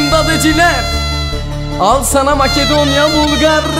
benim dadıcılar Al sana Makedonya Bulgarya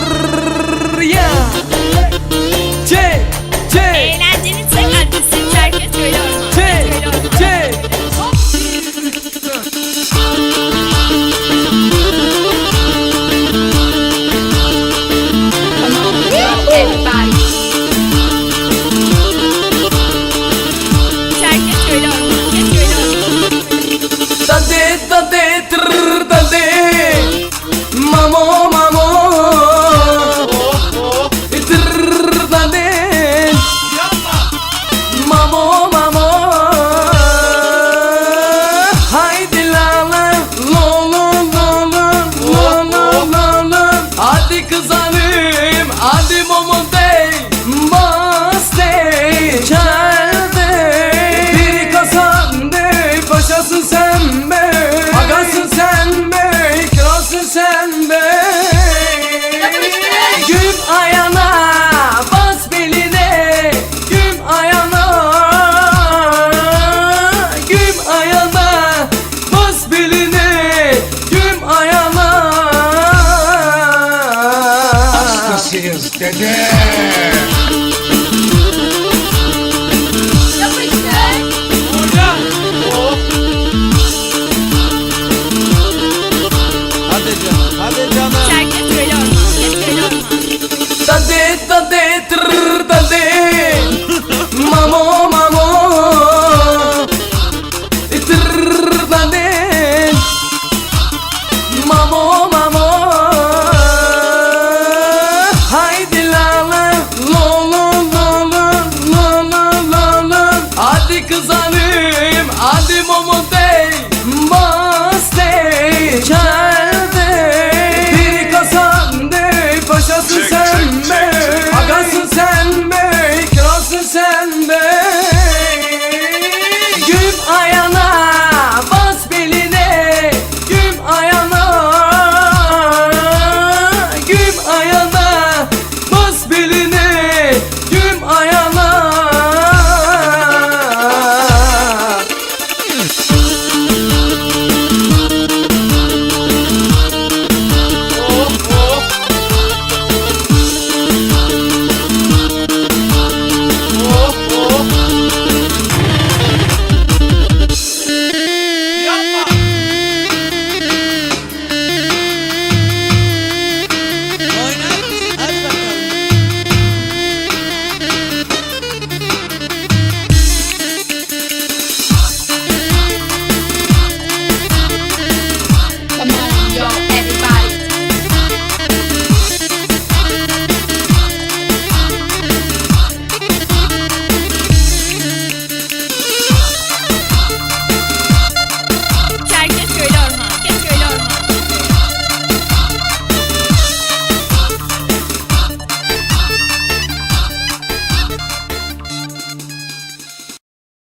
Deus, Dedé! Haydi lala lolo lolo lolo lolo Hadi kızanım hadi momo de